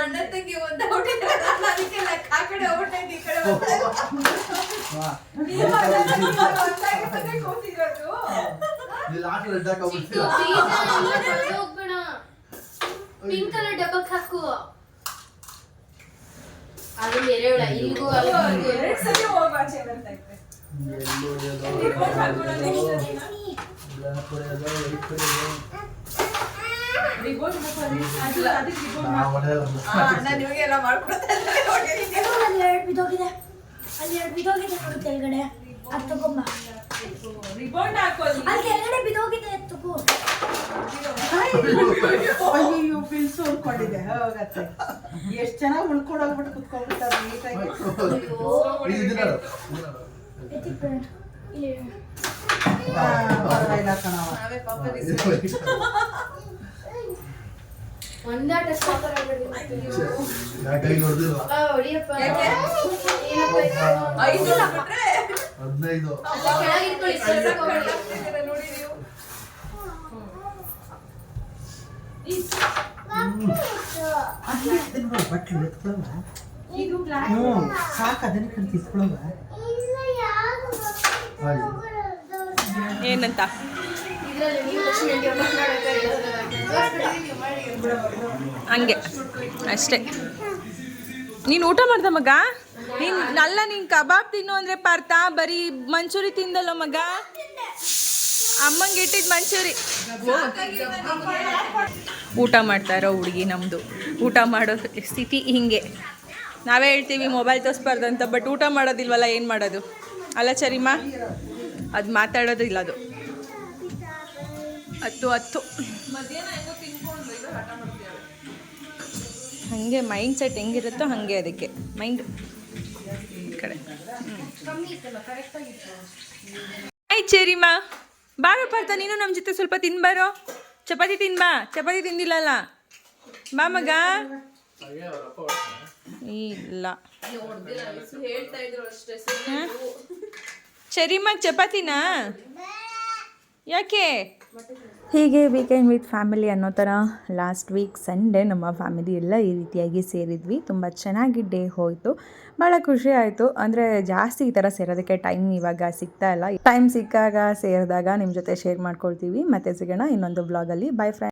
ಅಣ್ಣ ತಂಗಿ ಒಂದ್ ಔಟ್ ಅದಕ್ಕೆ ಲೆಕ್ಕ ಆ ಕಡೆ ಔಟ್ ಈ ಕಡೆ ನೀವು ಒಂದಾಗಿ ಕೂತಿರೋದು. ಇಲ್ಲಿ ಆಟ ರೆಡ್ ಹಾಕೋಬಿಡ್ತೀರ ಪಿಂಕ್ ಕಲರ್ ಡಬ್ಬಕ್ ಹಾಕು. ಅದು ಎರೆಹುಳ ಇಲ್ಲಿಗೂ ಅಲ್ಲಿಗೂ. ಎರಡ್ ಸಲ ಹೋಗ್ ಆಚೆ ಬರ್ತಾ ಇತ್ತು ಎಲ್ಲೂ ಹೊಡೆಯೋದು, ರಿಪೋರ್ಟ್ ಹಾಕೊಳ್ಳೋ next ದಿನ. ಬ್ಲಾಕ್ ಹೊಡೆಯೋದು, ವೈಟ್ ಹೊಡೆಯೋದು. ರಿಪೋರ್ಟ್ ಹಾಕೊಳ್ಳಿ. ಅದು ಅದಕ್ಕೆ ರಿಪೋರ್ಟ್ ನಾ ಹೊಡೆಯಲ್ಲ. ಆ, ಅಣ್ಣ ನಿಮಗೆ ಎಲ್ಲ ಮಾಡ್ಕೊಡ್ತಾ ಇದ್ದಾರೆ ಹೊಡೀಲಿಕ್ಕೆ. ಅಲ್ಲಿ ಎರಡು ಬಿದ್ದೋಗಿದೆ ಅಲ್ಲಿ ಎರಡು ಬಿದ್ದೋಗಿದೆ ನೋಡು ಕೆಳಗಡೆ ಅದು ತಗೊಂಬ ರಿಪೋರ್ಟ್ ಹಾಕೊಳ್ಳಿ ಅಲ್ಲಿ ಕೆಳಗಡೆ ಬಿದ್ದೋಗಿದೆ ತಗೋ ಅಯ್ಯೋ ಪಿಲ್ಸು ಉಳ್ಕೊಂಡಿದೆ ಹೋಗತ್ತೆ ಎಷ್ಟು ಚೆನ್ನಾಗಿ ಉಳ್ಕೊಂಡೋಗ್ಬಿಟ್ಟು ಕುತ್ಕೊಂಡ್ಬಿಡ್ತಾರೆ ನೀಟಾಗಿ ಪರವಾಗಿಲ್ಲ ಕಣವ ಪಾಪರ್ ಕೈ? ಹೊಡಿಯಪ್ಪ ಯಾಕೆ? ಏನಪ್ಪ ಇದು? ಐದು ಬಿಟ್ರೆ ಹದಿನೈದು ಅಲ್ಲಿ ಕೆಳಗೆ ಇಟ್ಕೊಳ್ಳಿ, ಸ್ವಲ್ಪ ಹೊಡಿ. ನೋಡಿ ನೀವು ಅಲ್ಲಿ ಬಟ್ಟೆ ಇದು ಹ್ಞೂ ಸಾಕು ಅದನ್ನ ತಿಸ್ಕೊಳ್ಳವ ಇಲ್ಲ ಯಾರು ಆಯ್ತು. ಏನಂತ ಇದ್ರಲ್ಲಿ ನೀವು ಲಕ್ಷ್ಮಿ ಅಡ್ಗೆ ಮಾತಾಡೋಕೆ ತೋರ್ಸ್ಬಿಟ್ಟಿದ್ದೀನಿ, ನೀವು ಮಾಡಿ. ಹಂಗೆ, ಅಷ್ಟೇ. ನೀನು ಊಟ ಮಾಡ್ದ ಮಗ? ನೀನ್ ಅಲ್ಲ, ನೀನು ಕಬಾಬ್ ತಿನ್ನು ಅಂದರೆ ಪಾರ್ಥ, ಬರೀ ಮಂಚೂರಿ ತಿಂದಲ್ಲ ಮಗ? ಅಮ್ಮಂಗೆ ಇಟ್ಟಿದ್ದು ಮಂಚೂರಿ. ಊಟ ಮಾಡ್ತಾ ಇರೋ ಹುಡುಗಿ ನಮ್ಮದು ಊಟ ಮಾಡೋ ಸ್ಥಿತಿ ಹಿಂಗೆ. ನಾವೇ ಹೇಳ್ತೀವಿ ಮೊಬೈಲ್ ತೋರಿಸ್ಬಾರ್ದು ಅಂತ ಬಟ್ ಊಟ ಮಾಡೋದಿಲ್ವಲ್ಲ, ಏನು ಮಾಡೋದು? ಅಲ್ಲ ಚರಿಮಾ, ಅದು ಮಾತಾಡೋದು ಇಲ್ಲ ಅದು. ಹತ್ತು ಹತ್ತು. ಹಾಗೆ ಮೈಂಡ್ ಸೆಟ್ ಹೆಂಗಿರುತ್ತೋ ಹಾಗೆ ಅದಕ್ಕೆ. ಮೈಂಡ್ ಕಡೆ. ಆಯ್ ಚೇರಿಮಾ. ಬಾರೋ ಪಾರ್ಥ, ನೀನು ನಮ್ಮ ಜೊತೆ ಸ್ವಲ್ಪ ತಿನ್ಬಾರೋ. ಚಪಾತಿ ತಿನ್ಬಾ. ಚಪಾತಿ ತಿಂದಿಲ್ಲಲ್ಲ. ಬಾ ಮಗ. ಇಲ್ಲ? ಚರಿಮಾಗ್ ಚಪಾತಿನಾ? ಯಾಕೆ? ಹೀಗೆ ವೀಕೆಂಡ್ ವಿತ್ ಫ್ಯಾಮಿಲಿ ಅನ್ನೋ ಥರ ಲಾಸ್ಟ್ ವೀಕ್ ಸಂಡೇ ನಮ್ಮ ಫ್ಯಾಮಿಲಿ ಎಲ್ಲ ಈ ರೀತಿಯಾಗಿ ಸೇರಿದ್ವಿ. ತುಂಬ ಚೆನ್ನಾಗಿ ಡೇ ಹೋಯಿತು. ಭಾಳ ಖುಷಿ ಆಯಿತು. ಅಂದರೆ ಜಾಸ್ತಿ ಈ ಥರ ಸೇರೋದಕ್ಕೆ ಟೈಮ್ ಇವಾಗ ಸಿಗ್ತಾ ಇಲ್ಲ. ಟೈಮ್ ಸಿಕ್ಕಾಗ ಸೇರಿದಾಗ ನಿಮ್ಮ ಜೊತೆ ಶೇರ್ ಮಾಡ್ಕೊಳ್ತೀವಿ. ಮತ್ತೆ ಸಿಗೋಣ ಇನ್ನೊಂದು ಬ್ಲಾಗಲ್ಲಿ ಬೈ ಫ್ರೆಂಡ್